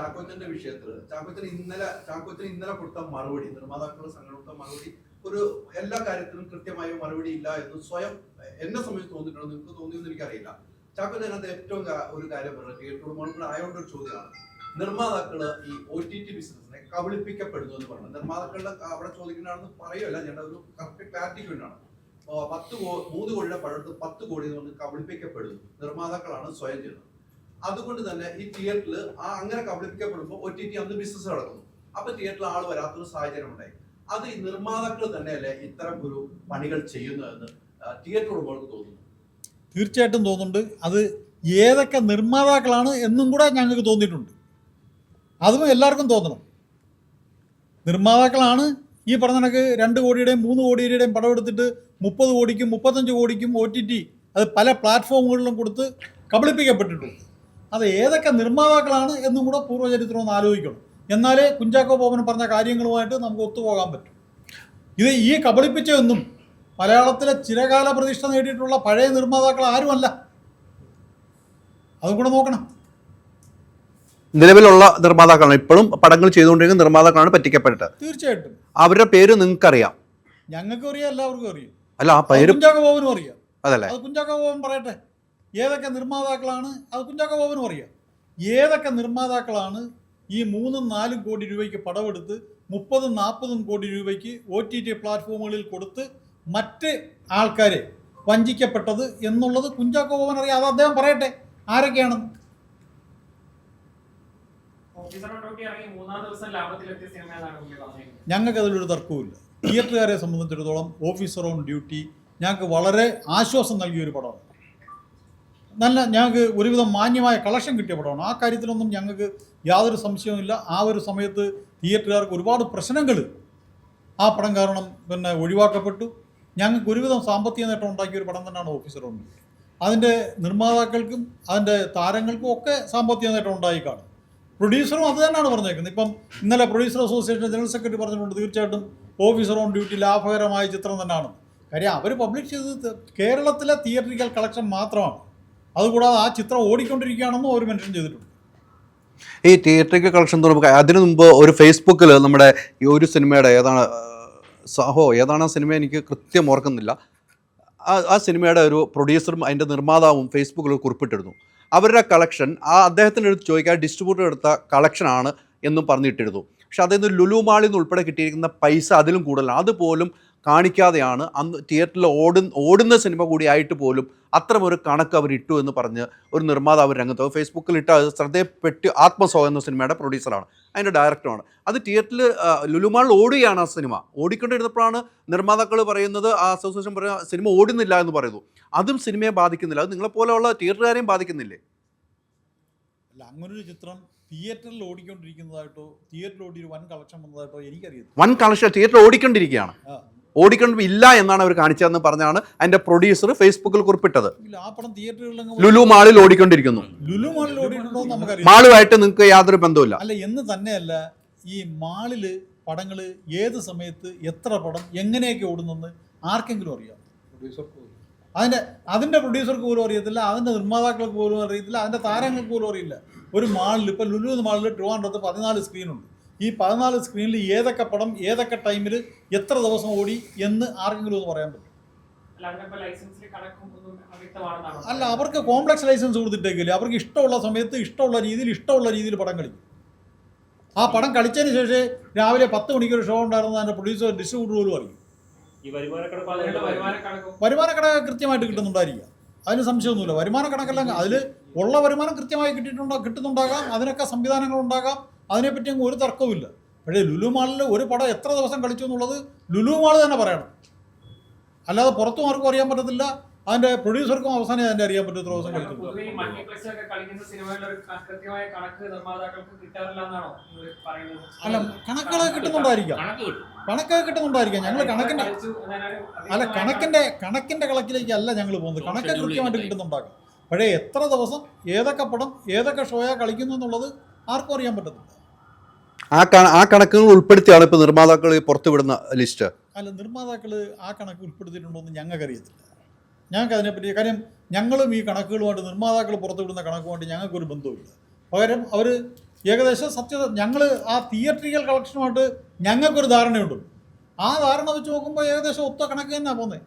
ചാക്കോച്ചന്റെ വിഷയത്തിൽ ചാക്കോച്ചൻ ഇന്നലെ ചാക്കോച്ചൻ ഇന്നലെ കൊടുത്ത മറുപടി നിർമ്മാതാക്കളുടെ സംഘടന കൊടുത്ത മറുപടി ഒരു എല്ലാ കാര്യത്തിലും കൃത്യമായ മറുപടി ഇല്ല എന്ന് സ്വയം എന്നെ സംബന്ധിച്ച് തോന്നിയിട്ടുണ്ടോ? നിങ്ങൾക്ക് തോന്നിയെന്ന് എനിക്കറിയില്ല. ചാക്കോച്ചൻ അതിനകത്ത് ഏറ്റവും ഒരു കാര്യം പറഞ്ഞത് തിയേറ്റർ ഉടമകൾ ആയതുകൊണ്ട് ഒരു ചോദ്യമാണ്. നിർമ്മാതാക്കൾ ഈ ഒ ടി ടി ബിസിനസിനെ കബളിപ്പിക്കപ്പെടുന്നു എന്ന് പറഞ്ഞു. നിർമ്മാതാക്കളുടെ അവിടെ ചോദിക്കുന്നതാണെന്ന് പറയുമല്ല ഞാൻ ഒരു കറക്റ്റ് ക്ലാരിറ്റിക്ക് വേണ്ടിയാണ്. പത്ത് കോ- മൂന്ന് കോടിയുടെ പഴത്ത് പത്ത് കോടി എന്ന് പറഞ്ഞ് കബളിപ്പിക്കപ്പെടുന്നു. നിർമ്മാതാക്കളാണ് സ്വയം ചെയ്യുന്നത്. അതുകൊണ്ട് തന്നെ ഈ തിയേറ്ററിൽ ആ അങ്ങനെ കബളിപ്പിക്കപ്പെടുമ്പോൾ ഒ ടി ടി അന്ന് ബിസിനസ് നടക്കുന്നു. അപ്പൊ തിയേറ്ററിൽ ആൾ വരാത്തൊരു സാഹചര്യം ഉണ്ടായി അത് ഈ നിർമ്മാതാക്കൾ തന്നെയല്ലേ ഇത്തരം ഒരു പണികൾ ചെയ്യുന്നതെന്ന് തിയേറ്റർ ഉടമകൾക്ക് തോന്നുന്നു. തീർച്ചയായിട്ടും തോന്നുന്നുണ്ട്. അത് ഏതൊക്കെ നിർമ്മാതാക്കളാണ് എന്നും കൂടെ ഞങ്ങൾക്ക് തോന്നിയിട്ടുണ്ട്. അതും എല്ലാവർക്കും തോന്നണം. നിർമ്മാതാക്കളാണ് ഈ പറഞ്ഞ കണക്ക് രണ്ട് കോടിയുടെയും മൂന്ന് കോടിയുടെയും പടം എടുത്തിട്ട് മുപ്പത് കോടിക്കും മുപ്പത്തഞ്ച് കോടിക്കും ഒ ടി ടി അത് പല പ്ലാറ്റ്ഫോമുകളിലും കൊടുത്ത് കബളിപ്പിക്കപ്പെട്ടിട്ടുണ്ട്. അത് ഏതൊക്കെ നിർമ്മാതാക്കളാണ് എന്നും കൂടെ പൂർവചരിത്രം ഒന്ന് ആലോചിക്കണം. എന്നാലേ കുഞ്ചാക്കോ ബോബൻ പറഞ്ഞ കാര്യങ്ങളുമായിട്ട് നമുക്ക് ഒത്തുപോകാൻ പറ്റും. ഇത് ഈ കബളിപ്പിച്ച കബളിപ്പിച്ചതൊന്നും മലയാളത്തിലെ ചിരകാല പ്രതിഷ്ഠ നേടിയിട്ടുള്ള പഴയ നിർമ്മാതാക്കൾ ആരുമല്ല. അതും കൂടെ നോക്കണം. നിലവിലുള്ള നിർമ്മാതാക്കളാണ്. ഇപ്പോഴും പടങ്ങൾ ചെയ്തുകൊണ്ടിരിക്കുന്ന നിർമ്മാതാക്കളാണ് പറ്റിക്കപ്പെട്ടത്. തീർച്ചയായിട്ടും. അവരുടെ പേര് നിങ്ങൾക്ക് അറിയാം ഞങ്ങൾക്കും അറിയാം എല്ലാവർക്കും അറിയാം. അല്ല ആ പേര് കുഞ്ചാക്കോ ബോബനും അറിയാം. അതല്ലേ? കുഞ്ചാക്കോ ബോബൻ പറയട്ടെ. ഏതൊക്കെ നിർമ്മാതാക്കളാണ്? അത് കുഞ്ചാക്കോ ബോബനും അറിയാം. ഏതൊക്കെ നിർമ്മാതാക്കളാണ് ഈ മൂന്നും നാലും കോടി രൂപയ്ക്ക് പടമെടുത്ത് മുപ്പതും നാൽപ്പതും കോടി രൂപയ്ക്ക് ഒ ടി ടി പ്ലാറ്റ്ഫോമുകളിൽ കൊടുത്ത് മറ്റ് ആൾക്കാരെ വഞ്ചിക്കപ്പെട്ടത് എന്നുള്ളത് കുഞ്ചാക്കോ ബോബൻ അറിയാം. അത് അദ്ദേഹം പറയട്ടെ. ആരൊക്കെയാണെന്ന് ഞങ്ങൾക്ക് അതിലൊരു തർക്കവുമില്ല. തിയേറ്ററുകാരെ സംബന്ധിച്ചിടത്തോളം ഓഫീസർ ഓൺ ഡ്യൂട്ടി ഞങ്ങൾക്ക് വളരെ ആശ്വാസം നൽകിയ ഒരു പടമാണ്. നല്ല ഞങ്ങൾക്ക് ഒരുവിധം മാന്യമായ കളക്ഷൻ കിട്ടിയ പടമാണ്. ആ കാര്യത്തിലൊന്നും ഞങ്ങൾക്ക് യാതൊരു സംശയവുമില്ല ആ ഒരു സമയത്ത് തിയേറ്ററുകാർക്ക് ഒരുപാട് പ്രശ്നങ്ങൾ ആ പടം കാരണം പിന്നെ ഒഴിവാക്കപ്പെട്ടു. ഞങ്ങൾക്ക് ഒരുവിധം സാമ്പത്തിക നേട്ടം ഉണ്ടാക്കിയ ഒരു പടം തന്നെയാണ് ഓഫീസർ ഉണ്ട് അതിന്റെ നിർമ്മാതാക്കൾക്കും അതിന്റെ താരങ്ങൾക്കും ഒക്കെ സാമ്പത്തിക നേട്ടം ഉണ്ടായി കാണും. പ്രൊഡ്യൂസറും അത് തന്നെയാണ് പറഞ്ഞേക്കുന്നത്. ഇപ്പം ഇന്നലെ പ്രൊഡ്യൂസർ അസോസിയേഷൻ ജനറൽ സെക്രട്ടറി പറഞ്ഞിട്ടുണ്ട് തീർച്ചയായിട്ടും ഓഫീസർ ഓൺ ഡ്യൂട്ടി ലാഭകരമായ ചിത്രം തന്നെയാണ്. കാര്യം അവർ പബ്ലിഷ് ചെയ്തത് കേരളത്തിലെ തിയേറ്ററിക്കൽ കളക്ഷൻ മാത്രമാണ്. അതുകൂടാതെ ആ ചിത്രം ഓടിക്കൊണ്ടിരിക്കുകയാണെന്നും അവർ മെൻഷൻ ചെയ്തിട്ടുണ്ട്. ഈ തിയേറ്ററിക്കൽ കളക്ഷൻ തുറക്കുക അതിനു മുമ്പ് ഒരു ഫേസ്ബുക്കിൽ നമ്മുടെ ഈ ഒരു സിനിമയുടെ ഏതാണ് സാഹോ ഏതാണ് ആ സിനിമ എനിക്ക് കൃത്യം ഓർക്കുന്നില്ല. ആ സിനിമയുടെ ഒരു പ്രൊഡ്യൂസറും അതിന്റെ നിർമ്മാതാവും ഫേസ്ബുക്കിൽ കുറിപ്പിട്ടിരുന്നു. അവരുടെ കളക്ഷൻ ആ അദ്ദേഹത്തിന്റെ അടുത്ത് ചോദിക്കാൻ ഡിസ്ട്രിബ്യൂട്ടർ എടുത്ത കളക്ഷനാണ് എന്നും പറഞ്ഞിട്ടിരുന്നു. പക്ഷെ അതിൽ നിന്ന് ലുലു മാളിൽ നിന്ന് ഉൾപ്പെടെ കിട്ടിയിരിക്കുന്ന പൈസ അതിലും കൂടുതലാണ്. അതുപോലും കാണിക്കാതെയാണ് അന്ന് തിയേറ്ററിൽ ഓടുന്ന ഓടുന്ന സിനിമ കൂടിയായിട്ട് പോലും അത്തരമൊരു കണക്ക് അവർ ഇട്ടു എന്ന് പറഞ്ഞ് ഒരു നിർമ്മാതാവ് രംഗത്ത്. ഫേസ്ബുക്കിൽ ഇട്ട ശ്രദ്ധയപ്പെട്ട് ആത്മസോ എന്ന സിനിമയുടെ പ്രൊഡ്യൂസറാണ്. അതിന്റെ ഡയറക്ടറാണ് അത് തിയേറ്ററിൽ ലുലുമാളിൽ ഓടുകയാണ് ആ സിനിമ. ഓടിക്കൊണ്ടിരുന്നപ്പോഴാണ് നിർമ്മാതാക്കൾ പറയുന്നത് ആ അസോസിയേഷൻ പറയുന്ന സിനിമ ഓടുന്നില്ല എന്ന് പറയുന്നു. അതും സിനിമയെ ബാധിക്കുന്നില്ല. അത് നിങ്ങളെപ്പോലെയുള്ള തിയേറ്ററുകാരെയും ബാധിക്കുന്നില്ലേ? അല്ല അങ്ങനൊരു ചിത്രം തിയേറ്ററിൽ ഓടിക്കൊണ്ടിരിക്കുന്നതായിട്ടോ തിയേറ്ററിൽ ഓടി ഒരു വൻ കളക്ഷൻ വന്നതായിട്ടോ എനിക്കറിയാം വൻ കളക്ഷൻ തിയേറ്ററിൽ ഓടിക്കൊണ്ടിരിക്കുകയാണ്. ഓടിക്കൊണ്ട് ഇല്ല എന്നാണ് അവർ കാണിച്ചതെന്ന് പറഞ്ഞാണ് അതിന്റെ പ്രൊഡ്യൂസർ ഫേസ്ബുക്കിൽ കുറിപ്പിട്ടത്. ആ പടം തിയേറ്ററുകളിൽ ലുലു മാളിൽ ഓടിക്കൊണ്ടിരിക്കുന്നു. ലുലു മാളിൽ എന്ന് മാളുമായിട്ട് നിങ്ങൾക്ക് യാതൊരു ബന്ധവുമില്ല. അല്ല എന്ന് തന്നെയല്ല ഈ മാളിൽ പടങ്ങൾ ഏത് സമയത്ത് എത്ര പടം എങ്ങനെയൊക്കെ ഓടുന്നെന്ന് ആർക്കെങ്കിലും അറിയാം. അതിന്റെ അതിന്റെ പ്രൊഡ്യൂസർക്ക് പോലും അറിയത്തില്ല അതിന്റെ നിർമ്മാതാക്കൾക്ക് പോലും അറിയത്തില്ല അതിന്റെ താരങ്ങൾക്ക് പോലും അറിയില്ല. ഒരു മാളിൽ ഇപ്പൊ ലുലു മാളിൽ ട്രിവാൻഡ്രത്ത് പതിനാല് സ്ക്രീനുണ്ട് ഈ പതിനാല് സ്ക്രീനിൽ ഏതൊക്കെ പടം ഏതൊക്കെ ടൈമിൽ എത്ര ദിവസം ഓടി എന്ന് ആർക്കെങ്കിലും ഒന്ന് പറയാൻ പറ്റും? അല്ല അവർക്ക് കോംപ്ലക്സ് ലൈസൻസ് കൊടുത്തിട്ടേക്കില്ല? അവർക്ക് ഇഷ്ടമുള്ള സമയത്ത് ഇഷ്ടമുള്ള രീതിയിൽ ഇഷ്ടമുള്ള രീതിയിൽ പടം കളിക്കും. ആ പടം കളിച്ചതിന് ശേഷം രാവിലെ പത്ത് മണിക്ക് ഒരു ഷോ ഉണ്ടായിരുന്ന അതിന്റെ പ്രൊഡ്യൂസർ ഡിസ്ട്രിബ്യൂട്ടർ പോലും അറിയും വരുമാന കണക്ക് കൃത്യമായിട്ട് കിട്ടുന്നുണ്ടായിരിക്കുക അതിന് സംശയമൊന്നുമില്ല. വരുമാന കണക്കെല്ലാം അതിൽ ഉള്ള വരുമാനം കൃത്യമായി കിട്ടിയിട്ടുണ്ടോ കിട്ടുന്നുണ്ടാകാം അതിനൊക്കെ സംവിധാനങ്ങൾ ഉണ്ടാകാം അതിനെപ്പറ്റി അങ്ങ് ഒരു തർക്കവുമില്ല. പക്ഷേ ലുലു മാളിൽ ഒരു പടം എത്ര ദിവസം കളിച്ചു എന്നുള്ളത് ലുലു മാൾ തന്നെ പറയണം. അല്ലാതെ പുറത്തും ആർക്കും അറിയാൻ പറ്റത്തില്ല. അതിന്റെ പ്രൊഡ്യൂസർക്കും അവസാനം അതിന്റെ അറിയാൻ പറ്റും എത്ര ദിവസം കളിച്ചു കളിക്കുന്ന അല്ല കണക്കുകളൊക്കെ കിട്ടുന്നുണ്ടായിരിക്കാം. കണക്ക് കണക്കൊക്കെ കിട്ടുന്നുണ്ടായിരിക്കാം. ഞങ്ങൾ കണക്കിന്റെ അല്ല കണക്കിന്റെ കണക്കിന്റെ കണക്കിലേക്ക് അല്ല ഞങ്ങൾ പോകുന്നത്. കണക്ക് കൃത്യമായിട്ട് കിട്ടുന്നുണ്ടാകും. പക്ഷേ എത്ര ദിവസം ഏതൊക്കെ പടം ഏതൊക്കെ ഷോയാ കളിക്കുന്നു എന്നുള്ളത് ആർക്കും അറിയാൻ പറ്റത്തില്ല. ആ ആ കണക്കുകൾ ഉൾപ്പെടുത്തിയാണ് ഇപ്പോൾ നിർമ്മാതാക്കൾ പുറത്തുവിടുന്ന ലിസ്റ്റ്. അല്ല നിർമ്മാതാക്കൾ ആ കണക്ക് ഉൾപ്പെടുത്തിയിട്ടുണ്ടോ എന്ന് ഞങ്ങൾക്കറിയത്തില്ല. ഞങ്ങൾക്ക് അതിനെപ്പറ്റി കാര്യം ഞങ്ങളും ഈ കണക്കുകളുമായിട്ട് നിർമ്മാതാക്കൾ പുറത്തുവിടുന്ന കണക്കുമായിട്ട് ഞങ്ങൾക്കൊരു ബന്ധവുമില്ല. പകരം അവർ ഏകദേശം സത്യത ഞങ്ങൾ ആ തിയേറ്ററിക്കൽ കളക്ഷനുമായിട്ട് ഞങ്ങൾക്കൊരു ധാരണയുണ്ട്. ആ ധാരണ വെച്ച് നോക്കുമ്പോൾ ഏകദേശം ഒത്ത കണക്ക് തന്നെയാണ് പോകുന്നത്